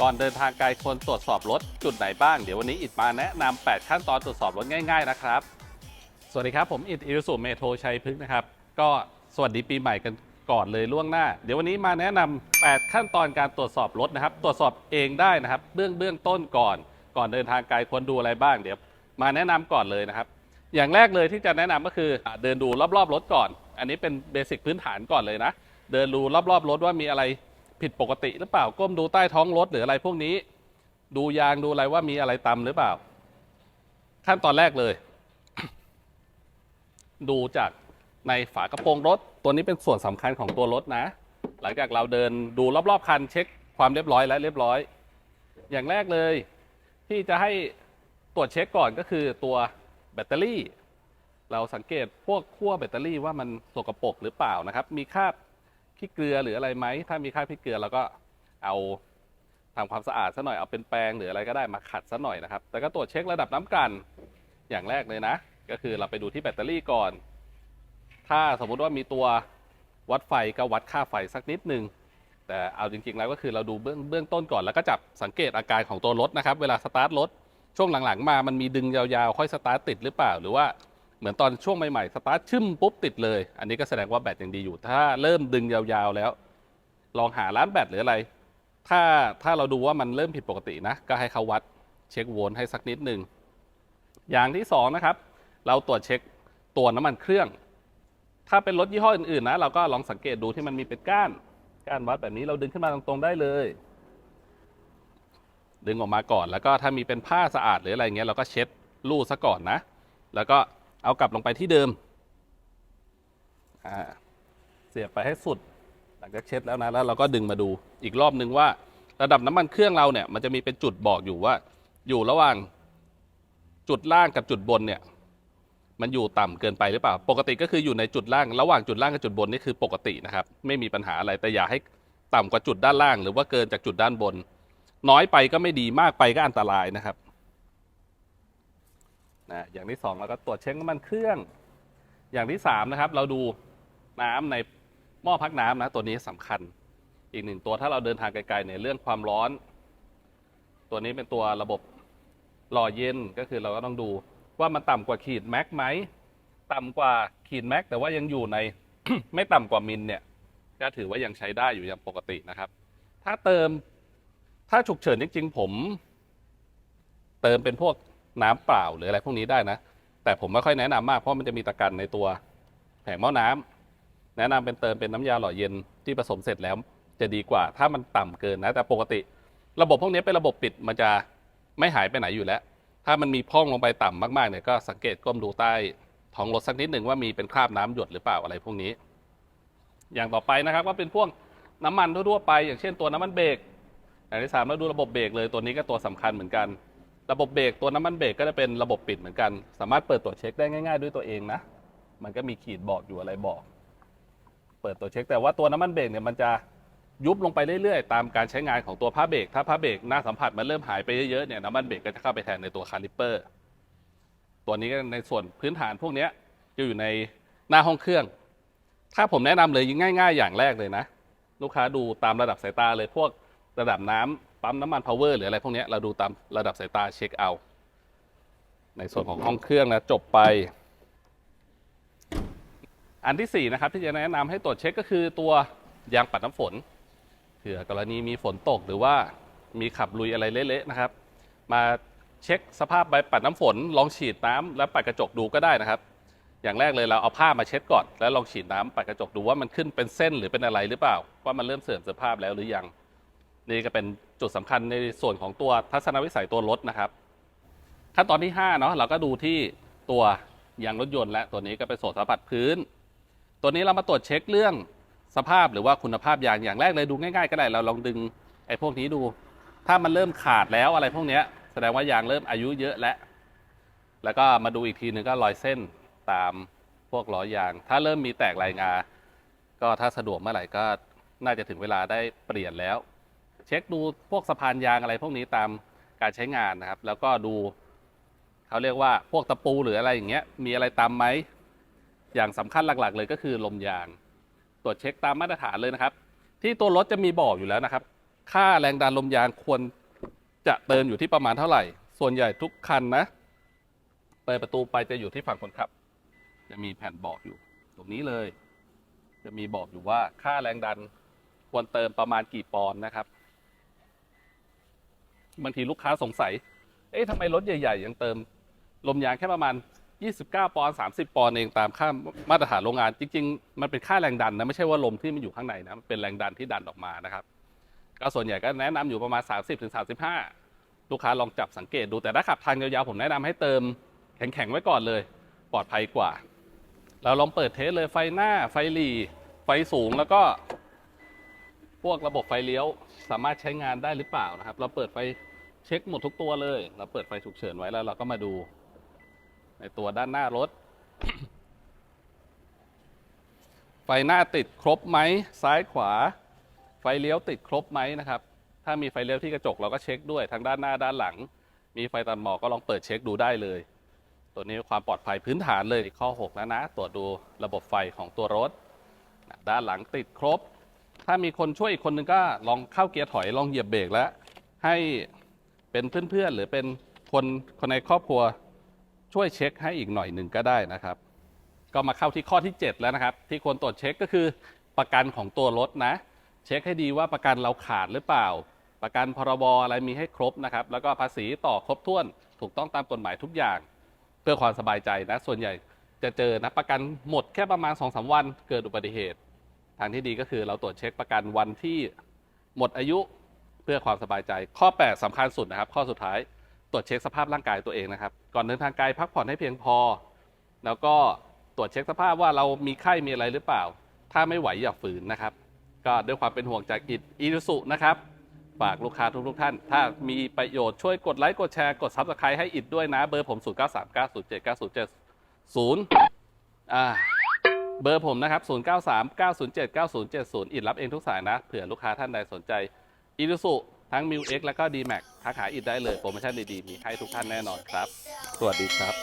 ก่อนเดินทางไกลควรตรวจสอบรถจุดไหนบ้าง เดี๋ยววันนี้อิดมาแนะนำ 8 ขั้นตอนตรวจสอบรถง่าย ๆ นะครับ สวัสดีครับ ผมอิดอิรุสุเมโทชัยพฤกษ์นะครับ ก็สวัสดีปีใหม่กันก่อนเลยล่วงหน้า เดี๋ยววันนี้มาแนะนำ8ขั้นตอนการตรวจสอบรถนะครับ ตรวจสอบเองได้นะครับ เบื้องเบื้องต้นก่อน ก่อนเดินทางไกลควรดูอะไรบ้าง เดี๋ยวมาแนะนำก่อนเลยนะครับ อย่างแรกเลยที่จะแนะนำก็คือเดินดูรอบๆรถก่อน อันนี้เป็นเบสิกพื้นฐานก่อนเลยนะ เดินดูรอบๆรถว่ามีอะไร ผิดปกติหรือเปล่าก้มดูใต้ท้องรถหรืออะไรพวกนี้ ดูยางดูอะไรว่ามีอะไรตำหรือเปล่า ขั้นตอนแรกเลย ดูจากในฝากระโปรงรถ ตัวนี้เป็นส่วนสำคัญของตัวรถนะ หลังจากเราเดินดูรอบๆคันเช็คความเรียบร้อยและเรียบร้อย อย่างแรกเลย ที่จะให้ตรวจเช็คก่อนก็คือตัวแบตเตอรี่ เราสังเกตพวกขั้วแบตเตอรี่ว่ามันสกปรกหรือเปล่านะครับ มีคราบ ขี้เกลือหรืออะไรไหมถ้ามีคราบขี้เกลือเราก็เอาทำความสะอาดซะหน่อยเอาเป็นแปรงหรืออะไรก็ได้มาขัดซะหน่อยนะครับ แต่ก็ตรวจเช็คระดับน้ำกันอย่างแรกเลยนะ ก็คือเราไปดูที่แบตเตอรี่ก่อน ถ้าสมมุติว่ามีตัววัดไฟก็วัดค่าไฟสักนิดนึงแต่เอาจริง ๆ แล้วก็คือเราดูเบื้องเบื้องต้นก่อนแล้วก็จับสังเกตอาการของตัวรถนะครับ เวลาสตาร์ทรถช่วงหลังๆ มามันมีดึงยาวๆ ค่อยสตาร์ทติดหรือเปล่า หรือว่า เหมือนตอนช่วงใหม่ๆสตาร์ทชึ่มปุ๊บติดเลย อันนี้ก็แสดงว่าแบตยังดีอยู่ ถ้าเริ่มดึงยาวๆแล้ว ลองหาร้านแบตหรืออะไร ถ้าถ้าเราดูว่ามันเริ่มผิดปกตินะ ก็ให้เขาวัดเช็คโวลต์ให้สักนิดหนึ่งอย่างที่สองนะครับ เราตรวจเช็คตัวน้ำมันเครื่อง ถ้าเป็นรถยี่ห้ออื่นๆนะ เราก็ลองสังเกตดูที่มันมีเป็นก้านก้านวัดแบบนี้เราดึงขึ้นมาตรงๆได้เลย ดึงออกมาก่อน แล้วก็ถ้ามีเป็นผ้าสะอาดหรืออะไรเงี้ยเราก็เช็ดลู่ซะก่อนนะ แล้วก็ เอากลับลงไปที่เดิม เสียบไปให้สุด หลังจากเช็ดแล้วนะ แล้วเราก็ดึงมาดูอีกรอบนึงว่า ระดับน้ำมันเครื่องเราเนี่ย มันจะมีเป็นจุดบอกอยู่ว่า อยู่ระหว่างจุดล่างกับจุดบนเนี่ย มันอยู่ต่ำเกินไปหรือเปล่า ปกติก็คืออยู่ในจุดล่าง ระหว่างจุดล่างกับจุดบนนี่คือปกตินะครับ ไม่มีปัญหาอะไร แต่อย่าให้ต่ำกว่าจุดด้านล่าง หรือว่าเกินจากจุดด้านบน น้อยไปก็ไม่ดีมากไปก็อันตรายนะครับ นะอย่างที่สองเราก็ตรวจเช็คน้ำมันเครื่อง อย่างที่สามนะครับเราดูน้ำในหม้อพักน้ำนะตัวนี้สำคัญ อีกหนึ่งตัวถ้าเราเดินทางไกลๆในเรื่องความร้อน ตัวนี้เป็นตัวระบบหล่อเย็นก็คือเราก็ต้องดูว่ามันต่ำกว่าขีดแม็กไหมต่ำกว่าขีดแม็กแต่ว่ายังอยู่ในไม่ต่ำกว่ามิลเนี่ยก็ถือว่ายังใช้ได้อยู่อย่างปกตินะครับ ถ้าเติมถ้าฉุกเฉินจริงๆผม เติมเป็นพวก น้ำเปล่าหรืออะไรพวกนี้ได้นะ แต่ผมไม่ค่อยแนะนำมากเพราะมันจะมีตะกันในตัวแผงหม้อน้ำแนะนำเป็นเติมเป็นน้ำยาหล่อเย็นที่ผสมเสร็จแล้วจะดีกว่า ถ้ามันต่ำเกินนะ แต่ปกติ ระบบพวกนี้เป็นระบบปิดมันจะไม่หายไปไหนอยู่แล้ว ถ้ามันมีพ่องลงไปต่ำมากๆเนี่ยก็สังเกตก้มดูใต้ท้องรถสักนิดหนึ่งว่ามีเป็นคราบน้ำหยดหรือเปล่าอะไรพวกนี้ อย่างต่อไปนะครับก็เป็นพวกน้ำมันทั่วๆไป อย่างเช่นตัวน้ำมันเบรกอย่างที่สามเราดูระบบเบรกเลยตัวนี้ก็ตัวสำคัญเหมือนกัน ระบบเบรกตัวน้ำมันเบรกก็จะเป็นระบบปิดเหมือนกัน สามารถเปิดตรวเช็คได้ง่าย ๆ ด้วยตัวเองนะ มันก็มีขีดบอกอยู่อะไรบอก เปิดตัวเช็ค แต่ว่าตัวน้ำมันเบรกเนี่ยมันจะยุบลงไปเรื่อยๆ ตามการใช้งานของตัวผ้าเบรก ถ้าผ้าเบรกหน้าสัมผัสมันเริ่มหายไปเยอะๆ เนี่ยน้ำมันเบรกก็จะเข้าไปแทนในตัวคาลิปเปอร์ ตัวนี้ในส่วนพื้นฐานพวกนี้จะอยู่ในหน้าห้องเครื่อง ถ้าผมแนะนำเลยง่าย ๆ อย่างแรกเลยนะ ลูกค้าดูตามระดับสายตาเลยพวกระดับน้ำ ปั๊มน้ำมันพาวเวอร์หรืออะไรพวกนี้เราดูตามระดับสายตาเช็คเอา ในส่วนของห้องเครื่องนะจบไป อันที่สี่นะครับ ที่จะแนะนำให้ตรวจเช็คก็คือตัวยางปัดน้ำฝนเผื่อกรณีมีฝนตกหรือว่ามีขับลุยอะไรเละๆนะครับ มาเช็คสภาพใบปัดน้ำฝน ลองฉีดน้ำแล้วปัดกระจกดูก็ได้นะครับ อย่างแรกเลยเราเอาผ้ามาเช็ดก่อน แล้วลองฉีดน้ำปัดกระจกดูว่ามันขึ้นเป็นเส้นหรือเป็นอะไรหรือเปล่า ว่ามันเริ่มเสื่อมสภาพแล้วหรือยัง นี่ก็เป็นจุดสำคัญในส่วนของตัวทัศนวิสัยตัวรถนะครับ ขั้นตอนที่5เนาะเราก็ดูที่ตัวยางรถยนต์และตัวนี้ก็เป็นโสดสัมผัสพื้น ตัวนี้เรามาตรวจเช็คเรื่องสภาพหรือว่าคุณภาพยางอย่างแรกเลยดูง่ายๆก็ได้เราลองดึงไอ้พวกนี้ดู ถ้ามันเริ่มขาดแล้วอะไรพวกนี้แสดงว่ายางเริ่มอายุเยอะแล้วแล้วก็มาดูอีกทีหนึ่งก็รอยเส้นตามพวกล้อยาง ถ้าเริ่มมีแตกลายงา ก็ถ้าสะดวกเมื่อไหร่ก็น่าจะถึงเวลาได้เปลี่ยนแล้ว เช็คดูพวกสะพานยางอะไรพวกนี้ตามการใช้งานนะครับ แล้วก็ดูเขาเรียกว่าพวกตะปูหรืออะไรอย่างเงี้ยมีอะไรตามไหมอย่างสำคัญหลักๆ เลยก็คือลมยาง ตรวจเช็คตามมาตรฐานเลยนะครับ ที่ตัวรถจะมีบอกอยู่แล้วนะครับ ค่าแรงดันลมยางควรจะเติมอยู่ที่ประมาณเท่าไหร่ ส่วนใหญ่ทุกคันนะเปิดประตูไปจะอยู่ที่ฝั่งคนขับ จะมีแผ่นบอกอยู่ ตรงนี้เลย จะมีบอกอยู่ว่าค่าแรงดันควรเติมประมาณกี่ปอนด์นะครับ บางทีลูกค้าสงสัย เอ๊ะทำไมรถใหญ่ ๆ ยังเติม ลมยางแค่ประมาณ 29 ปอนด์30 ปอนด์เองตามค่ามาตรฐานโรงงาน จริง ๆ มันเป็นค่าแรงดันนะ ไม่ใช่ว่าลมที่มันอยู่ข้างในนะ มันเป็นแรงดันที่ดันออกมานะครับ ก็ส่วนใหญ่ก็แนะนำอยู่ประมาณ 30-35ถึง35 ลูกค้าลองจับสังเกตดู แต่ถ้าขับทางยาวๆ ผมแนะนำให้เติมแข็งๆ ไว้ก่อนเลย ปลอดภัยกว่า เราลองเปิดเทสเลยไฟหน้า ไฟหลีไฟสูงแล้วก็พวกระบบไฟเลี้ยวสามารถใช้งานได้หรือเปล่านะครับ เราเปิดไฟ เช็คหมดทุกตัวเลย เราเปิดไฟฉุกเฉินไว้แล้วเราก็มาดู ในตัวด้านหน้ารถ ไฟหน้าติดครบไหมซ้ายขวา ไฟเลี้ยวติดครบไหมนะครับ ถ้ามีไฟเลี้ยวที่กระจกเราก็เช็คด้วยทั้งด้านหน้าด้านหลัง มีไฟตัดหมอกก็ลองเปิดเช็คดูได้เลย ตัวนี้ความปลอดภัยพื้นฐานเลยข้อ 6 แล้วนะ ตรวจดูระบบไฟของตัวรถ ด้านหลังติดครบ ถ้ามีคนช่วยอีกคนนึงก็ลองเข้าเกียร์ถอยลองเหยียบเบรกแล้วให้ เป็นเพื่อนๆ หรือเป็นคนคนในครอบครัวช่วยเช็คให้อีกหน่อยหนึ่งก็ได้นะครับ ก็มาเข้าที่ข้อที่ 7 แล้วนะครับ ที่ควรตรวจเช็คก็คือประกันของตัวรถนะ เช็คให้ดีว่าประกันเราขาดหรือเปล่า ประกันพรบอะไรมีให้ครบนะครับ แล้วก็ภาษีต่อครบถ้วน ถูกต้องตามกฎหมายทุกอย่าง เพื่อความสบายใจนะ ส่วนใหญ่จะเจอนะประกันหมดแค่ประมาณ2อสวันเกิดอุบัติเหตุ ทางที่ดีก็คือเราตรวจเช็คประกันวันที่หมดอายุ พื่อความสบายใจ ข้อ 8สำคัญสุดนะครับ ข้อสุดท้ายตรวจเช็คสภาพร่างกายตัวเองนะครับ ก่อนเดินทางไกลพักผ่อนให้เพียงพอ แล้วก็ตรวจเช็คสภาพว่าเรามีไข้มีอะไรหรือเปล่า ถ้าไม่ไหวอย่าฝืนนะครับ ก็ด้วยความเป็นห่วงจากอิดอีสุนะครับฝากลูกค้าทุกทุกๆท่าน ถ้ามีประโยชน์ช่วยกดไลค์กดแชร์กดซับสไครต์ให้อิดด้วยนะ เบอร์ผม 0 9 3 9 0 7 9 0 7 0อ่าเบอร์ผมนะครับ 0 9 3 9 0 7 9 0 7 0 อิดรับเองทุกสายนะ เผื่อลูกค้าท่านใดสนใจ อีดูซุทั้ง m ิว X แล้วก็ D-Max ทักขายอิดได้เลย โปรโมชั่นดีๆ มีให้ทุกท่านแน่นอนครับ สวัสดีครับ